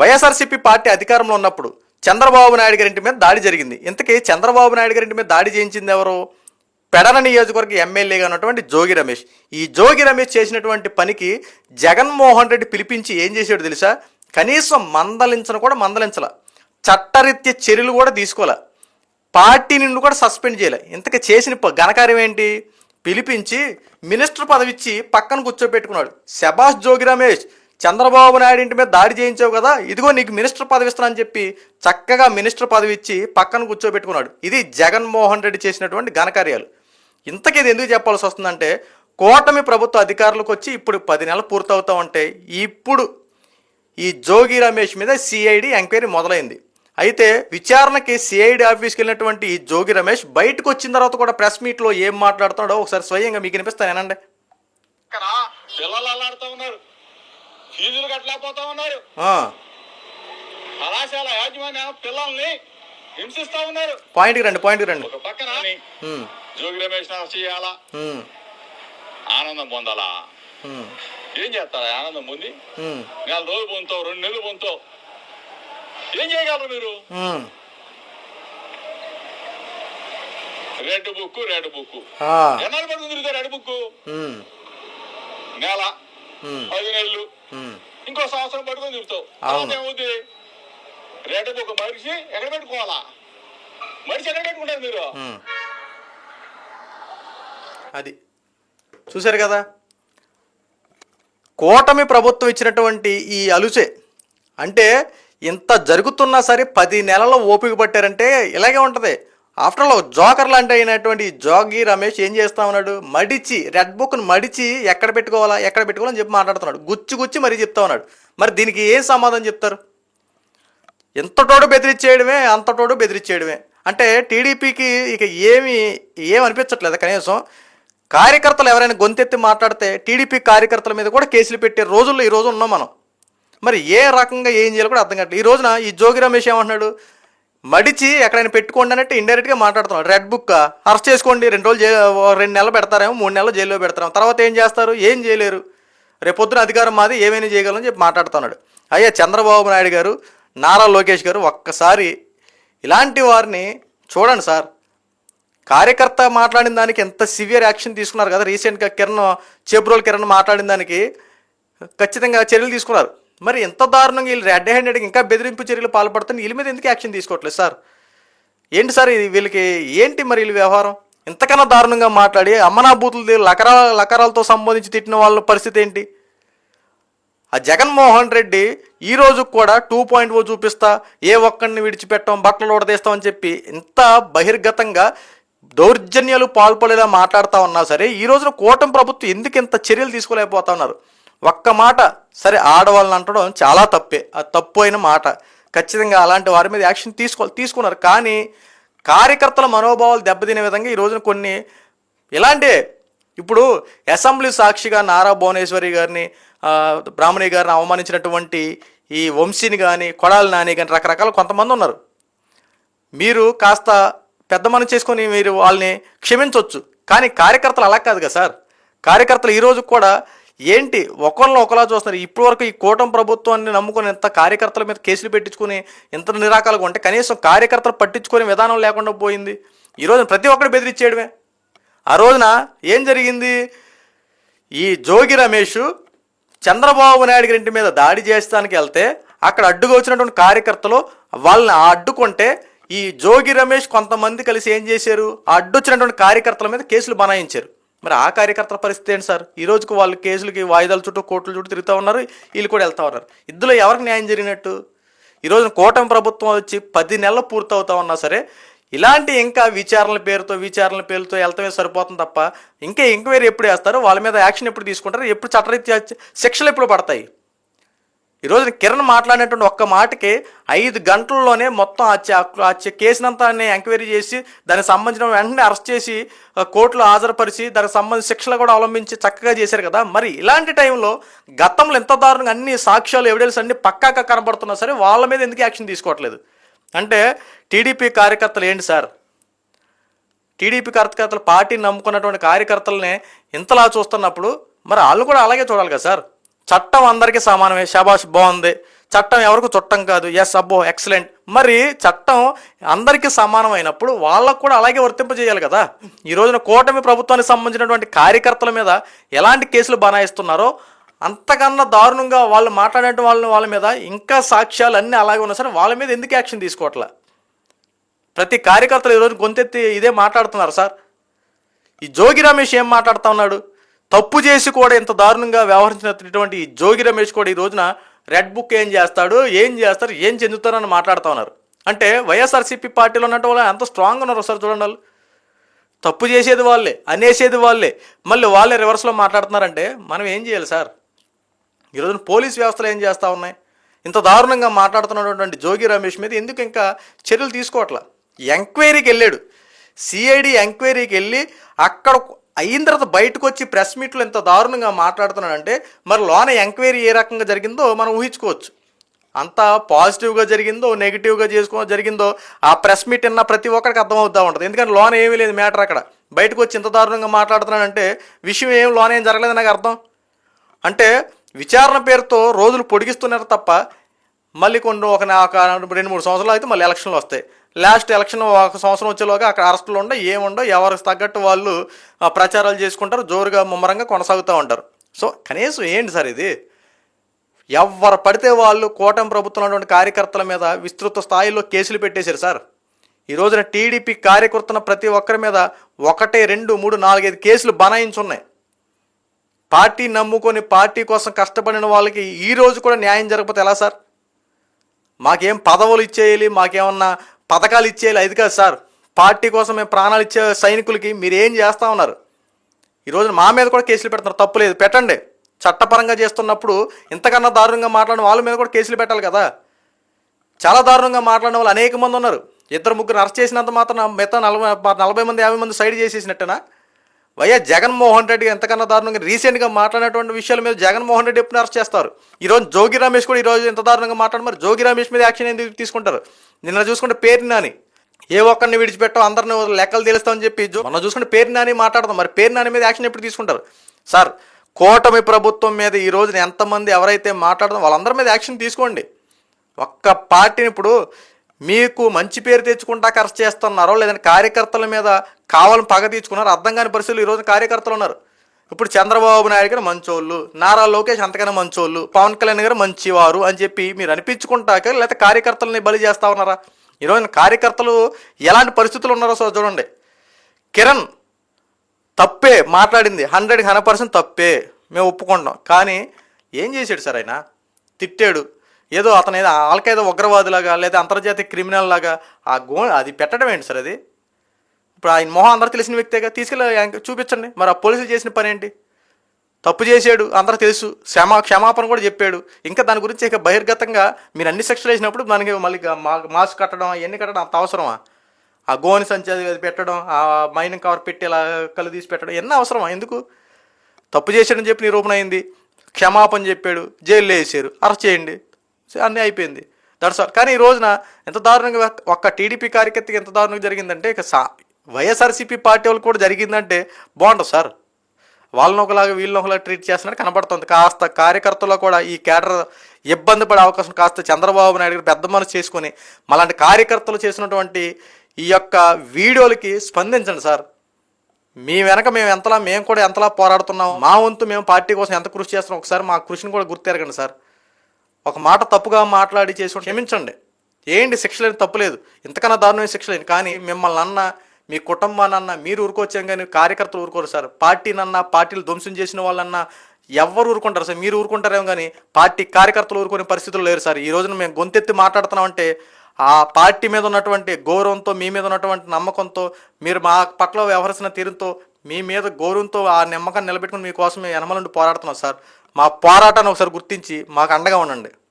YSRCP party అధికారంలో ఉన్నప్పుడు చంద్రబాబు నాయుడు గారి ఇంటి మీద దాడి జరిగింది. ఇంతకీ చంద్రబాబు నాయుడు గారి ఇంటి మీద దాడి చేయించింది ఎవరు? పెడన నియోజకవర్గ ఎమ్మెల్యేగా ఉన్నటువంటి జోగి రమేష్. ఈ జోగి రమేష్ చేసినటువంటి పనికి జగన్మోహన్ రెడ్డి పిలిపించి ఏం చేశాడు తెలుసా? కనీసం మందలించను కూడా మందలించాల. చట్టరీత్య చర్యలు కూడా తీసుకోలే. పార్టీ నుండి కూడా సస్పెండ్ చేయలే. ఇంతకీ చేసిన ఘనకార్యం ఏంటి? పిలిపించి మినిస్టర్ పదవిచ్చి పక్కన కూర్చోబెట్టుకున్నాడు శబాష్ జోగి రమేష్ చంద్రబాబు నాయుడు ఇంటి మీద దాడి చేయించావు కదా ఇదిగో నీకు మినిస్టర్ పదవి ఇస్తానని చెప్పి చక్కగా మినిస్టర్ పదవి ఇచ్చి పక్కన కూర్చోబెట్టుకున్నాడు. ఇది జగన్మోహన్ రెడ్డి చేసినటువంటి ఘనకార్యాలు ఇంతకీ ఇది ఎందుకు చెప్పాల్సి వస్తుందంటే కూటమి ప్రభుత్వ అధికారులకు వచ్చి ఇప్పుడు పది నెలలు పూర్తవుతా ఉంటే ఇప్పుడు ఈ జోగి రమేష్ మీద సిఐడి ఎంక్వైరీ మొదలైంది. అయితే విచారణకి సిఐడి ఆఫీస్కి వెళ్ళినటువంటి ఈ జోగి రమేష్ బయటకు వచ్చిన తర్వాత కూడా ప్రెస్ మీట్లో ఏం మాట్లాడుతున్నాడో ఒకసారి స్వయంగా మీకు వినిపిస్తాను ఏనండి పిల్లలు అల్లాడుతూ ఉన్నారు. ఫీజులు కట్టలేకపోతా ఉన్నారు. ఆ, కళాశాల యాజమాన్యం పిల్లల్ని హింసిస్తా ఉన్నారు. పాయింట్కి రండి పాయింట్కి రండి. ఒక పక్కన జోగి రమేష్ చేయాలా? ఆనందం పొందాలా? ఏం చేస్తారా ఆనందం పొంది? నెల రోజులు పొందుతావు రెండు నెలలు పొందుతావు. ఏం చేయగలరు మీరు. రెడ్ బుక్ రెడ్ బుక్ ఆ, ఎన్నాళ్ళు పడుతుంది రెడ్ బుక్ నెల. పది నెలలు ఉమ్. ఇంకో సంవత్సరం పట్టుకొని తిరుగుతావు. ఏమవుతుంది రెడ్ బుక్ మనిషి ఎక్కడ పెట్టుకోవాలా? మనిషి ఎక్కడ పెట్టుకుంటారు మీరు? ఉమ్. అది చూశారు కదా? కూటమి ప్రభుత్వం ఇచ్చినటువంటి ఈ అలుసే అంటే ఇంత జరుగుతున్నా సరే పది నెలలు ఓపిక పట్టారంటే ఇలాగే ఉంటుంది. ఆఫ్టర్ ఆల్ జోకర్ లాంటి అయినటువంటి జోగి రమేష్ ఏం చేస్తా ఉన్నాడు? మడిచి రెడ్ బుక్ను మడిచి ఎక్కడ పెట్టుకోవాలా ఎక్కడ పెట్టుకోవాలని చెప్పి మాట్లాడుతున్నాడు. గుచ్చి గుచ్చి మరీ చెప్తా ఉన్నాడు. మరి దీనికి ఏం సమాధానం చెప్తారు? ఎంతటోడు బెదిరించేయడమే అంతటోడు బెదిరించేయడమే అంటే టీడీపీకి ఇక ఏమి ఏమనిపించట్లేదు అనిపించట్లేదు కనీసం. కార్యకర్తలు ఎవరైనా గొంతెత్తి మాట్లాడితే టీడీపీ కార్యకర్తల మీద కూడా కేసులు పెట్టే రోజుల్లో ఈ రోజు ఉన్నాం మనం. మరి ఏ రకంగా ఏం చేయాలో కూడా అర్థం కావట్లేదు. ఈ రోజున ఈ జోగి రమేష్ ఏమంటున్నాడు? మడిచి ఎక్కడైనా పెట్టుకోండి అన్నట్టు ఇండైరెక్ట్గా మాట్లాడుతున్నాడు. రెడ్ బుక్ అరెస్ట్ చేసుకోండి. రెండు రోజులు రెండు నెలలు పెడతారేమో మూడు నెలలు జైల్లో పెడతారేమో. తర్వాత ఏం చేస్తారు? ఏం చేయలేరు. రేపొద్దున అధికారం మాది ఏమైనా చేయగలని చెప్పి మాట్లాడుతున్నాడు. అయ్యా చంద్రబాబు నాయుడు గారు నారా లోకేష్ గారు ఒక్కసారి ఇలాంటి వారిని చూడండి సార్. కార్యకర్త మాట్లాడిన దానికి ఎంత సివియర్ యాక్షన్ తీసుకున్నారు కదా. రీసెంట్గా కిరణ్ చేబ్రోల్ కిరణ్ మాట్లాడిన దానికి ఖచ్చితంగా చర్యలు తీసుకున్నారు. మరి ఎంత దారుణంగా వీళ్ళు రెడ్ హ్యాండెడ్గా ఇంకా బెదిరింపు చర్యలు పాల్పడుతున్న వీళ్ళ మీద ఎందుకు యాక్షన్ తీసుకోవట్లేదు సార్? ఏంటి సార్ ఇది వీళ్ళకి ఏంటి మరి వీళ్ళ వ్యవహారం? ఇంతకన్నా దారుణంగా మాట్లాడి అమ్మనా బూతులు లకరా లకరాలతో సంబంధించి తిట్టిన వాళ్ళ పరిస్థితి ఏంటి? ఆ జగన్మోహన్ రెడ్డి ఈ రోజు కూడా టూ పాయింట్ ఓ చూపిస్తా ఏ ఒక్కడిని విడిచిపెట్టాం బట్టలు ఉడదీస్తామని చెప్పి ఇంత బహిర్గతంగా దౌర్జన్యాలు పాల్పడేలా మాట్లాడుతూ ఉన్నా సరే ఈ రోజున కూటమి ప్రభుత్వం ఎందుకు ఇంత చర్యలు తీసుకోలేకపోతా ఉన్నారు? ఒక్క మాట సరే ఆడవాళ్ళని అంటడం చాలా తప్పే. ఆ తప్పు అయిన మాట. ఖచ్చితంగా అలాంటి వారి మీద యాక్షన్ తీసుకో తీసుకున్నారు. కానీ కార్యకర్తల మనోభావాలు దెబ్బతినే విధంగా ఈ రోజున కొన్ని ఇలాంటి ఇప్పుడు అసెంబ్లీ సాక్షిగా నారా భువనేశ్వరి గారిని బ్రాహ్మణి గారిని అవమానించినటువంటి ఈ వంశీని కానీ కొడాలి నాని కానీ రకరకాల కొంతమంది ఉన్నారు. మీరు కాస్త పెద్ద మనం చేసుకొని మీరు వాళ్ళని క్షమించవచ్చు కానీ కార్యకర్తలు అలా కాదు కదా సార్. కార్యకర్తలు ఈ కూడా ఏంటి? ఒకళ్ళు ఒకలా చూస్తున్నారు ఇప్పటి వరకు ఈ కూటమి ప్రభుత్వాన్ని నమ్ముకుని ఇంత కార్యకర్తల మీద కేసులు పెట్టించుకుని ఇంత నిరాకాలుగా ఉంటే కనీసం కార్యకర్తలు పట్టించుకునే విధానం లేకుండా పోయింది. ఈరోజు ప్రతి ఒక్కరు బెదిరించేయడమే. ఆ రోజున ఏం జరిగింది? ఈ జోగి రమేష్ చంద్రబాబు నాయుడు గారి ఇంటి మీద దాడి చేస్తానికి వెళ్తే అక్కడ అడ్డుగా వచ్చినటువంటి కార్యకర్తలు వాళ్ళని అడ్డుకుంటే ఈ జోగి రమేష్ కొంతమంది కలిసి ఏం చేశారు? ఆ అడ్డొచ్చినటువంటి కార్యకర్తల మీద కేసులు బనాయించారు. మరి ఆ కార్యకర్తల పరిస్థితి ఏంటి సార్? ఈ రోజుకు వాళ్ళు కేసులకి వాయిదాల చుట్టూ కోర్టుల చుట్టూ తిరుగుతూ ఉన్నారు. వీళ్ళు కూడా వెళ్తూ ఉన్నారు. ఇందులో ఎవరికి న్యాయం జరిగినట్టు? ఈ రోజున కూటమి ప్రభుత్వం వచ్చి పది నెలలు పూర్తవుతా ఉన్నా సరే ఇలాంటి ఇంకా విచారణల పేరుతో విచారణల పేరుతో వెళ్తమే సరిపోతుంది తప్ప ఇంకా ఎంక్వైరీ ఎప్పుడు వేస్తారు? వాళ్ళ మీద యాక్షన్ ఎప్పుడు తీసుకుంటారు? ఎప్పుడు చట్టరీత్యా శిక్షలు ఎప్పుడు పడతాయి? ఈ కిరణ్ మాట్లాడినటువంటి ఒక్క మాటకి ఐదు గంటల్లోనే మొత్తం ఆ చ- కేసునంతా ఎంక్వైరీ చేసి దానికి సంబంధించిన వెంటనే అరెస్ట్ చేసి కోర్టులో హాజరుపరిచి దానికి సంబంధించి శిక్షలు కూడా అవలంబించి చక్కగా చేశారు కదా. మరి ఇలాంటి టైంలో గతంలో ఎంత దారుణంగా అన్ని సాక్ష్యాలు ఎవిడెన్స్ అన్ని పక్కాగా కనబడుతున్నా సరే వాళ్ళ మీద ఎందుకు యాక్షన్ తీసుకోవట్లేదు? అంటే టీడీపీ కార్యకర్తలు ఏంటి సార్? టీడీపీ కార్యకర్తలు పార్టీని నమ్ముకున్నటువంటి కార్యకర్తలనే ఇంతలా చూస్తున్నప్పుడు మరి వాళ్ళు కూడా అలాగే చూడాలి కదా సార్? చట్టం అందరికీ సమానమే. షాబాష్ బాగుంది. చట్టం ఎవరికి చుట్టం కాదు. ఎస్ అబ్బో ఎక్సలెంట్. మరి చట్టం అందరికీ సమానమైనప్పుడు వాళ్ళకు కూడా అలాగే వర్తింపజేయాలి కదా. ఈ రోజున కూటమి ప్రభుత్వానికి సంబంధించినటువంటి కార్యకర్తల మీద ఎలాంటి కేసులు బనాయిస్తున్నారో అంతకన్నా దారుణంగా వాళ్ళు మాట్లాడే వాళ్ళ వాళ్ళ మీద ఇంకా సాక్ష్యాలు అన్నీ అలాగే ఉన్నా సరే వాళ్ళ మీద ఎందుకు యాక్షన్ తీసుకోవట్లే? ప్రతి కార్యకర్తలు ఈరోజు గొంతెత్తి ఇదే మాట్లాడుతున్నారు సార్. ఈ జోగి రమేష్ ఏం మాట్లాడుతా ఉన్నాడు? తప్పు చేసి కూడా ఇంత దారుణంగా వ్యవహరించినటువంటి జోగి రమేష్ కూడా ఈ రోజున రెడ్ బుక్ ఏం చేస్తాడు ఏం చేస్తారు ఏం చెందుతారని మాట్లాడుతూ ఉన్నారు. అంటే వైఎస్ఆర్సీపీ పార్టీలో ఉన్నట్టు వాళ్ళు ఎంత స్ట్రాంగ్ ఉన్నారు ఒకసారి చూడండి వాళ్ళు. తప్పు చేసేది వాళ్ళే అనేసేది వాళ్ళే. మళ్ళీ వాళ్ళే రివర్స్లో మాట్లాడుతున్నారంటే మనం ఏం చేయాలి సార్? ఈరోజు పోలీస్ వ్యవస్థలు ఏం చేస్తూ ఉన్నాయి? ఇంత దారుణంగా మాట్లాడుతున్నటువంటి జోగి రమేష్ మీద ఎందుకు ఇంకా చర్యలు తీసుకోవట్లా? ఎంక్వైరీకి వెళ్ళాడు. సిఐడి ఎంక్వైరీకి వెళ్ళి అక్కడ అయిన తర్వాత బయటకు వచ్చి ప్రెస్ మీట్లో ఇంత దారుణంగా మాట్లాడుతున్నాడంటే మరి లోన ఎంక్వైరీ ఏ రకంగా జరిగిందో మనం ఊహించుకోవచ్చు. అంత పాజిటివ్గా జరిగిందో నెగిటివ్గా చేసుకో జరిగిందో ఆ ప్రెస్ మీట్ విన్న ప్రతి ఒక్కరికి అర్థమవుతూ ఉంటుంది. ఎందుకంటే లోన్ ఏమీ లేదు మ్యాటర్ అక్కడ. బయటకు వచ్చి ఇంత దారుణంగా మాట్లాడుతున్నాడంటే విషయం ఏం లోన్ ఏం జరగలేదు నాకు అర్థం. అంటే విచారణ పేరుతో రోజులు పొడిగిస్తున్నారు తప్ప మళ్ళీ కొన్ని ఒక రెండు మూడు సంవత్సరాలు అయితే మళ్ళీ ఎలక్షన్లు వస్తాయి. లాస్ట్ ఎలక్షన్ ఒక సంవత్సరం వచ్చేలోగా అక్కడ అరెస్టులు ఉండవు ఏముండో ఎవరికి తగ్గట్టు వాళ్ళు ప్రచారాలు చేసుకుంటారు జోరుగా ముమ్మరంగా కొనసాగుతూ ఉంటారు. సో కనీసం ఏంటి సార్ ఇది? ఎవరు పడితే వాళ్ళు కూటమి ప్రభుత్వం ఉన్నటువంటి కార్యకర్తల మీద విస్తృత స్థాయిలో కేసులు పెట్టేశారు సార్. ఈ రోజున టీడీపీ కార్యకర్తన ప్రతి ఒక్కరి మీద ఒకటి రెండు మూడు నాలుగైదు కేసులు బనాయించున్నాయి. పార్టీ నమ్ముకొని పార్టీ కోసం కష్టపడిన వాళ్ళకి ఈ రోజు కూడా న్యాయం జరగకపోతే ఎలా సార్? మాకేం పదవులు ఇచ్చేయాలి మాకేమన్నా పథకాలు ఇచ్చేయాలి అది కాదు సార్. పార్టీ కోసం మేము ప్రాణాలు ఇచ్చే సైనికులకి మీరు ఏం చేస్తా ఉన్నారు? ఈరోజు మా మీద కూడా కేసులు పెడుతున్నారు. తప్పు లేదు. పెట్టండి. చట్టపరంగా చేస్తున్నప్పుడు ఇంతకన్నా దారుణంగా మాట్లాడిన వాళ్ళ మీద కూడా కేసులు పెట్టాలి కదా. చాలా దారుణంగా మాట్లాడిన వాళ్ళు అనేక మంది ఉన్నారు. ఇద్దరు ముగ్గురు అరెస్ట్ చేసినంత మాత్రం మిగతా నలభై నలభై మంది యాభై మంది సైడ్ చేసేసినట్టేనా? వైఎస్ జగన్మోహన్ రెడ్డి ఎంతకన్నా దారుణంగా రీసెంట్గా మాట్లాడినటువంటి విషయాల మీద జగన్మోహన్ రెడ్డి ఎప్పుడు అరెస్ట్ చేస్తారు? ఈరోజు జోగి రమేష్ కూడా ఈరోజు ఎంత దారుణంగా మాట్లాడు మరి జోగి రమేష్ మీద యాక్షన్ ఎందుకు తీసుకుంటారు? నిన్న చూసుకుంటే పేరు నాని. ఏ ఒక్కరిని విడిచిపెట్టాం అందరిని లెక్కలు తెలుస్తామని చెప్పి మొన్న చూసుకుంటే పేరు నాని మాట్లాడదాం. మరి పేరు నాని మీద యాక్షన్ ఎప్పుడు తీసుకుంటారు? సార్ కూటమి ప్రభుత్వం మీద ఈ రోజున ఎంతమంది ఎవరైతే మాట్లాడదాం వాళ్ళందరి మీద యాక్షన్ తీసుకోండి. ఒక్క పార్టీని ఇప్పుడు మీకు మంచి పేరు తెచ్చుకుంటా ఖర్చు చేస్తున్నారో లేదంటే కార్యకర్తల మీద కావాలని పగ తీర్చుకున్నారో అర్థం కాని పరిస్థితులు ఈరోజు కార్యకర్తలు ఉన్నారు. ఇప్పుడు చంద్రబాబు నాయుడు గారు మంచోళ్ళు నారా లోకేష్ అంతకన్నా మంచోళ్ళు పవన్ కళ్యాణ్ గారు మంచివారు అని చెప్పి మీరు అనిపించుకుంటాక లేకపోతే కార్యకర్తలని బలి చేస్తా ఉన్నారా? ఈరోజు కార్యకర్తలు ఎలాంటి పరిస్థితులు ఉన్నారో సో చూడండి. కిరణ్ తప్పే మాట్లాడింది. హండ్రెడ్కి హండ్రెడ్ పర్సెంట్ తప్పే. మేము ఒప్పుకుంటాం కానీ ఏం చేశాడు సార్ ఆయన? తిట్టాడు. ఏదో అతను ఏదో ఆల్కైదో ఉగ్రవాదిలాగా లేదా అంతర్జాతీయ క్రిమినల్ లాగా ఆ గో అది పెట్టడం ఏంటి సార్ అది? ఇప్పుడు ఆయన మొహం అందరూ తెలిసిన వ్యక్తిగా తీసుకెళ్ళి చూపించండి. మరి ఆ పోలీసులు చేసిన పని ఏంటి? తప్పు చేశాడు అందరూ తెలుసు. క్షమా క్షమాపణ కూడా చెప్పాడు. ఇంకా దాని గురించి ఇక బహిర్గతంగా మీరు అన్ని సెక్షన్లు వేసినప్పుడు మనకి మళ్ళీ మా మాస్క్ కట్టడం అవన్నీ కట్టడం అంత అవసరమా? ఆ గోని సంచి అది అది పెట్టడం ఆ మైనింగ్ కవర్ పెట్టి ఇలా కళ్ళు తీసి పెట్టడం ఎన్న అవసరమా? ఎందుకు? తప్పు చేశాడని చెప్పి నిరూపణ అయింది. క్షమాపణ చెప్పాడు. జైల్లో వేసారు. అరెస్ట్ చేయండి. అన్నీ అయిపోయింది. దట్స్ ఆల్ కానీ ఈ రోజున ఎంత దారుణంగా ఒక్క టీడీపీ కార్యకర్తకి ఎంత దారుణంగా జరిగిందంటే ఇక సా వైఎస్ఆర్సీపీ పార్టీ వాళ్ళు కూడా జరిగిందంటే బాగుంటుంది సార్. వాళ్ళని ఒకలాగా వీళ్ళని ఒకలాగా ట్రీట్ చేస్తున్నట్టు కనబడుతుంది. కాస్త కార్యకర్తల్లో కూడా ఈ కేడర్ ఇబ్బంది పడే అవకాశం కాస్త చంద్రబాబు నాయుడు గారు పెద్ద మనసు చేసుకొని మలాంటి కార్యకర్తలు చేసినటువంటి ఈ యొక్క వీడియోలకి స్పందించండి సార్. మీ వెనక మేము ఎంతలా మేము కూడా ఎంతలా పోరాడుతున్నాం. మా వంతు మేము పార్టీ కోసం ఎంత కృషి చేస్తున్నాం. ఒకసారి మా కృషిని కూడా గుర్తెరగండి సార్. ఒక మాట తప్పుగా మాట్లాడి చేసి క్షమించండి. ఏంటి శిక్ష లేదు. తప్పులేదు ఇంతకన్నా దారుణమైన శిక్ష లేని. కానీ మిమ్మల్ని అన్న మీ కుటుంబానన్నా మీరు ఊరుకోవచ్చాం కానీ కార్యకర్తలు ఊరుకోరు సార్. పార్టీనన్నా పార్టీలు ధ్వంసం చేసిన వాళ్ళన్నా ఎవరు ఊరుకుంటారు సార్. మీరు ఊరుకుంటారేమో కానీ పార్టీ కార్యకర్తలు ఊరుకునే పరిస్థితులు లేరు సార్. ఈ రోజున మేము గొంతెత్తి మాట్లాడుతున్నామంటే ఆ పార్టీ మీద ఉన్నటువంటి గౌరవంతో మీ మీద ఉన్నటువంటి నమ్మకంతో మీరు మా పట్ల వ్యవహరిస్తున్న తీరుతో మీ మీద గౌరవంతో ఆ నమ్మకాన్ని నిలబెట్టుకుని మీకోసం మేము వెనమల నుండి పోరాడుతున్నాం సార్. మా పోరాటాన్ని ఒకసారి గుర్తించి మాకు అండగా ఉండండి.